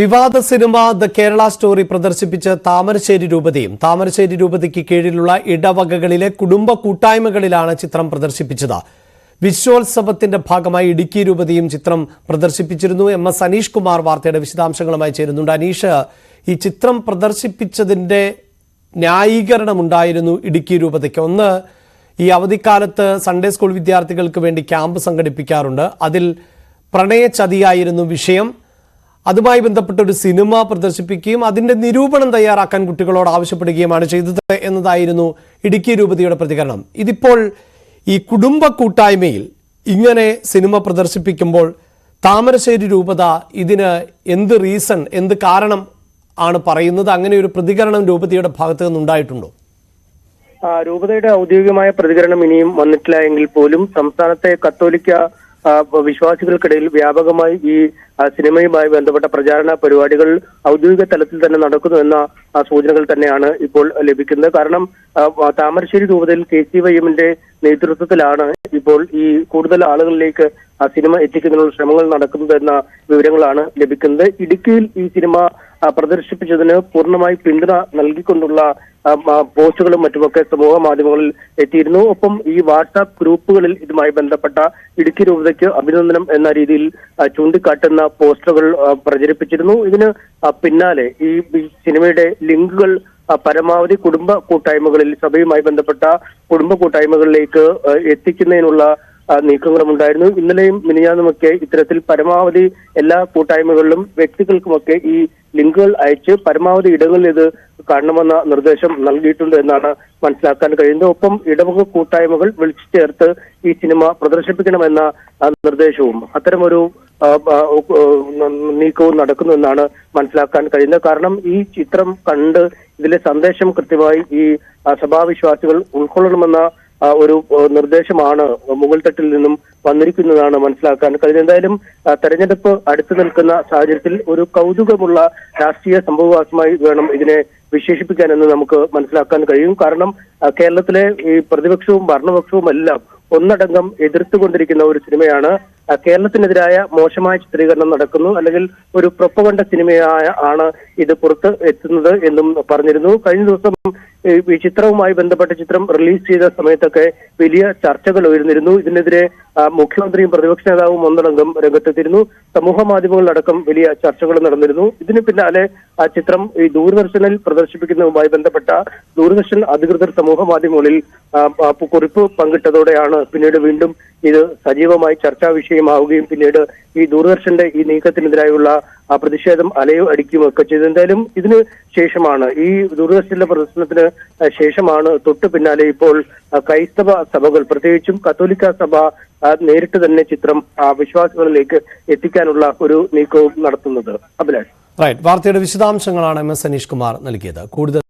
വിവാദ cinema the Kerala story പ്രദർശിപ്പിച്ച് താമരശ്ശേരി രൂപതയും താമരശ്ശേരി രൂപതയ്ക്ക് കീഴിലുള്ള ഇടവകകളിലെ കുടുംബ കൂട്ടായ്മകളിലാണ് ചിത്രം പ്രദർശിപ്പിച്ചത്. വിശ്വോത്സവത്തിന്റെ ഭാഗമായി ഇടുക്കി രൂപതയും ചിത്രം പ്രദർശിപ്പിച്ചിരുന്നു. എം എസ് അനീഷ് കുമാർ വാർത്തയുടെ വിശദാംശങ്ങളുമായി ചേരുന്നുണ്ട്. അനീഷ് ഈ ചിത്രം പ്രദർശിപ്പിച്ചതിന്റെ ന്യായീകരണമുണ്ടായിരുന്നു ഇടുക്കി രൂപതയ്ക്ക്. ഒന്ന് ഈ അവധിക്കാലത്ത് സൺഡേ സ്കൂൾ വിദ്യാർത്ഥികൾക്ക് വേണ്ടി ക്യാമ്പ് സംഘടിപ്പിക്കാറുണ്ട്. അതിൽ പ്രണയചതിയായിരുന്നു വിഷയം. അതുമായി ബന്ധപ്പെട്ട ഒരു സിനിമ പ്രദർശിപ്പിക്കുകയും അതിന്റെ നിരൂപണം തയ്യാറാക്കാൻ കുട്ടികളോട് ആവശ്യപ്പെടുകയുമാണ് ചെയ്തത് എന്നതായിരുന്നു ഇടുക്കി രൂപതയുടെ പ്രതികരണം. ഇതിപ്പോൾ ഈ കുടുംബ കൂട്ടായ്മയിൽ ഇങ്ങനെ സിനിമ പ്രദർശിപ്പിക്കുമ്പോൾ താമരശ്ശേരി രൂപത ഇതിന് എന്ത് റീസൺ എന്ത് കാരണം ആണ് പറയുന്നത്? അങ്ങനെ ഒരു പ്രതികരണം രൂപതയുടെ ഭാഗത്ത് നിന്നുണ്ടായിട്ടുണ്ടോ? രൂപതയുടെ ഔദ്യോഗികമായ പ്രതികരണം ഇനിയും വന്നിട്ടില്ല എങ്കിൽ പോലും സംസ്ഥാനത്തെ കത്തോലിക്ക വിശ്വാസികൾക്കിടയിൽ വ്യാപകമായി ഈ സിനിമയുമായി ബന്ധപ്പെട്ട പ്രചാരണ പരിപാടികൾ ഔദ്യോഗിക തലത്തിൽ തന്നെ നടക്കുന്നു എന്ന സൂചനകൾ തന്നെയാണ് ഇപ്പോൾ ലഭിക്കുന്നത്. കാരണം താമരശ്ശേരി രൂപതയിൽ കെ സി വൈ എമ്മിന്റെ നേതൃത്വത്തിലാണ് ഇപ്പോൾ ഈ കൂടുതൽ ആളുകളിലേക്ക് ആ സിനിമ എത്തിക്കുന്നതിനുള്ള ശ്രമങ്ങൾ നടക്കുന്നത് എന്ന വിവരങ്ങളാണ് ലഭിക്കുന്നത്. ഇടുക്കിയിൽ ഈ സിനിമ പ്രദർശിപ്പിച്ചതിന് പൂർണമായി പിന്തുണ നൽകിക്കൊണ്ടുള്ള പോസ്റ്റുകളും മറ്റുമൊക്കെ സമൂഹ മാധ്യമങ്ങളിൽ എത്തിയിരുന്നു. ഒപ്പം ഈ വാട്സാപ്പ് ഗ്രൂപ്പുകളിൽ ഇതുമായി ബന്ധപ്പെട്ട ഇടുക്കി രൂപതയ്ക്ക് അഭിനന്ദനം എന്ന രീതിയിൽ ചൂണ്ടിക്കാട്ടുന്ന പോസ്റ്ററുകൾ പ്രചരിപ്പിച്ചിരുന്നു. ഇതിന് പിന്നാലെ ഈ സിനിമയുടെ ലിങ്കുകൾ പരമാവധി കുടുംബ കൂട്ടായ്മകളിൽ സഭയുമായി ബന്ധപ്പെട്ട കുടുംബ കൂട്ടായ്മകളിലേക്ക് എത്തിക്കുന്നതിനുള്ള ആ, നീക്കങ്ങളും ഉണ്ടായിരുന്നു ഇന്നലെയും മിനിഞ്ഞാന്നുമൊക്കെ ഇത്തരത്തിൽ പരമാവധി എല്ലാ കൂട്ടായ്മകളിലും വ്യക്തികൾക്കുമൊക്കെ ഈ ലിങ്കുകൾ അയച്ച് പരമാവധി ഇടങ്ങളിൽ ഇത് കാണണമെന്ന നിർദ്ദേശം നൽകിയിട്ടുണ്ട് എന്നാണ് മനസ്സിലാക്കാൻ കഴിയുന്നത്. ഒപ്പം ഇടവക കൂട്ടായ്മകൾ വിളിച്ചു ചേർത്ത് ഈ സിനിമ പ്രദർശിപ്പിക്കണമെന്ന നിർദ്ദേശവും അത്തരമൊരു നീക്കവും നടക്കുന്നു എന്നാണ് മനസ്സിലാക്കാൻ കഴിയുന്നത്. കാരണം ഈ ചിത്രം കണ്ട് ഇതിലെ സന്ദേശം കൃത്യമായി ഈ സഭാവിശ്വാസികൾ ഉൾക്കൊള്ളണമെന്ന ഒരു നിർദ്ദേശമാണ് മുകൾ തട്ടിൽ നിന്നും വന്നിരിക്കുന്നതാണ് മനസ്സിലാക്കാൻ കഴിഞ്ഞ എന്തായാലും തെരഞ്ഞെടുപ്പ് അടുത്തു നിൽക്കുന്ന സാഹചര്യത്തിൽ ഒരു കൗതുകമുള്ള രാഷ്ട്രീയ സംഭവവാസമായി വേണം ഇതിനെ വിശേഷിപ്പിക്കാൻ എന്ന് നമുക്ക് മനസ്സിലാക്കാൻ കഴിയും. കാരണം കേരളത്തിലെ ഈ പ്രതിപക്ഷവും ഭരണപക്ഷവും എല്ലാം ഒന്നടങ്കം എതിർത്തുകൊണ്ടിരിക്കുന്ന ഒരു സിനിമയാണ് കേരളത്തിനെതിരായ മോശമായ ചിത്രീകരണം നടക്കുന്നു. അല്ലെങ്കിൽ ഒരു പ്രൊപ്പകണ്ട സിനിമയായ ആണ് ഇത് പുറത്ത് എത്തുന്നത് എന്നും പറഞ്ഞിരുന്നു. കഴിഞ്ഞ ദിവസം ഈ ചിത്രവുമായി ബന്ധപ്പെട്ട ചിത്രം റിലീസ് ചെയ്ത സമയത്തൊക്കെ വലിയ ചർച്ചകൾ ഉയർന്നിരുന്നു. ഇതിനെതിരെ മുഖ്യമന്ത്രിയും പ്രതിപക്ഷ നേതാവും ഒന്നടങ്കം രംഗത്തെത്തിയിരുന്നു. സമൂഹ മാധ്യമങ്ങളിലടക്കം വലിയ ചർച്ചകൾ നടന്നിരുന്നു. ഇതിന് പിന്നാലെ ആ ചിത്രം ഈ ദൂരദർശനിൽ പ്രദർശിപ്പിക്കുന്നതുമായി ബന്ധപ്പെട്ട ദൂരദർശൻ അധികൃതർ സമൂഹ മാധ്യമങ്ങളിൽ കുറിപ്പ് പങ്കിട്ടതോടെയാണ് പിന്നീട് വീണ്ടും ഇത് സജീവമായി ചർച്ചാ വിഷയമാവുകയും പിന്നീട് ഈ ദൂരദർശന്റെ ഈ നീക്കത്തിനെതിരായുള്ള ആ പ്രതിഷേധം അലയോ അടിക്കുകയും ഒക്കെ ചെയ്തു. എന്തായാലും ഇതിന് ശേഷമാണ് ഈ ദൂരദർശന്റെ പ്രദർശനത്തിന് ശേഷമാണ് തൊട്ടു പിന്നാലെ ഇപ്പോൾ ക്രൈസ്തവ സഭകൾ പ്രത്യേകിച്ചും കത്തോലിക്ക സഭ നേരിട്ട് തന്നെ ചിത്രം വിശ്വാസികളിലേക്ക് എത്തിക്കാനുള്ള ഒരു നീക്കവും നടത്തുന്നത്. അഭിലാഷ്. റൈറ്റ് വാർത്തയുടെ വിശദാംശങ്ങളാണ് എം എസ് അനീഷ് കുമാർ നൽകിയത്. കൂടുതൽ